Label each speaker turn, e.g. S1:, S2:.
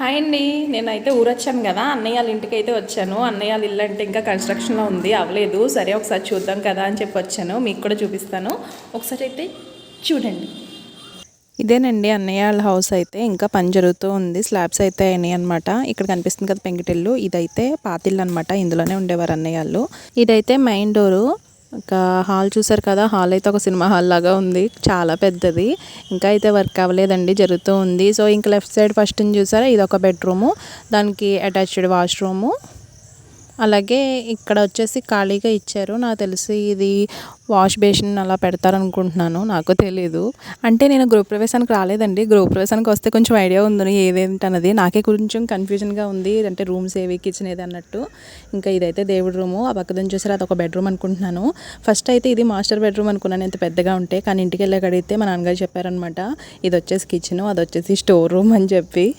S1: Hi అండి. నేనైతే ఊరొచ్చాను కదా. అన్నయ్య వాళ్ళ ఇంటికి అయితే వచ్చాను. అన్నయ్య వాళ్ళ ఇల్లు అంటే ఇంకా కన్స్ట్రక్షన్లో ఉంది. అవ్వలేదు. సరే ఒకసారి చూద్దాం కదా అని చెప్పి వచ్చాను. మీకు కూడా చూపిస్తాను. ఒకసారి అయితే చూడండి. ఇదేనండి అన్నయ్య వాళ్ళ హౌస్ అయితే. ఇంకా పని జరుగుతూ ఉంది. స్లాబ్స్ అయితే అయినాయి అనమాట ఇక్కడ కనిపిస్తుంది కదా పెంకిటిల్లు. ఇదైతే పాతిల్లు అనమాట ఇందులోనే ఉండేవారు అన్నయ్య వాళ్ళు. ఇదైతే మెయిన్ డోరు ఇంకా హాల్ చూసారు కదా హాల్ అయితే ఒక సినిమా హాల్ లాగా ఉంది. చాలా పెద్దది. ఇంకా అయితే వర్క్ అవ్వలేదండి జరుగుతూ ఉంది. సో ఇంకా లెఫ్ట్ సైడ్ ఫస్ట్ చూసారా? ఇది ఒక బెడ్రూము. దానికి అటాచ్డ్ వాష్రూము. అలాగే ఇక్కడ వచ్చేసి ఖాళీగా ఇచ్చారు. నాకు తెలిసి ఇది వాష్ బేసిన్ అలా పెడతారనుకుంటున్నాను. నాకు తెలీదు. అంటే నేను గృహప్రవేశానికి రాలేదండి. గృహప్రవేశానికి వస్తే కొంచెం ఐడియా ఉంది ఏదేంటన్నది. నాకే కొంచెం కన్ఫ్యూజన్గా ఉంది. అంటే రూమ్స్ ఏవి కిచెన్ ఏది అన్నట్టు. ఇంకా ఇదైతే దేవుడి రూము. ఆ పక్కన చూసారు అది ఒక బెడ్రూమ్ అనుకుంటున్నాను. ఫస్ట్ అయితే ఇది మాస్టర్ బెడ్రూమ్ అనుకున్నాను. ఎంత పెద్దగా ఉంటే. కానీ ఇంటికి వెళ్ళి అడిగితే మా నాన్నగారు చెప్పారనమాట ఇది వచ్చేసి కిచెన్ అది వచ్చేసి స్టోర్ రూమ్ అని చెప్పి.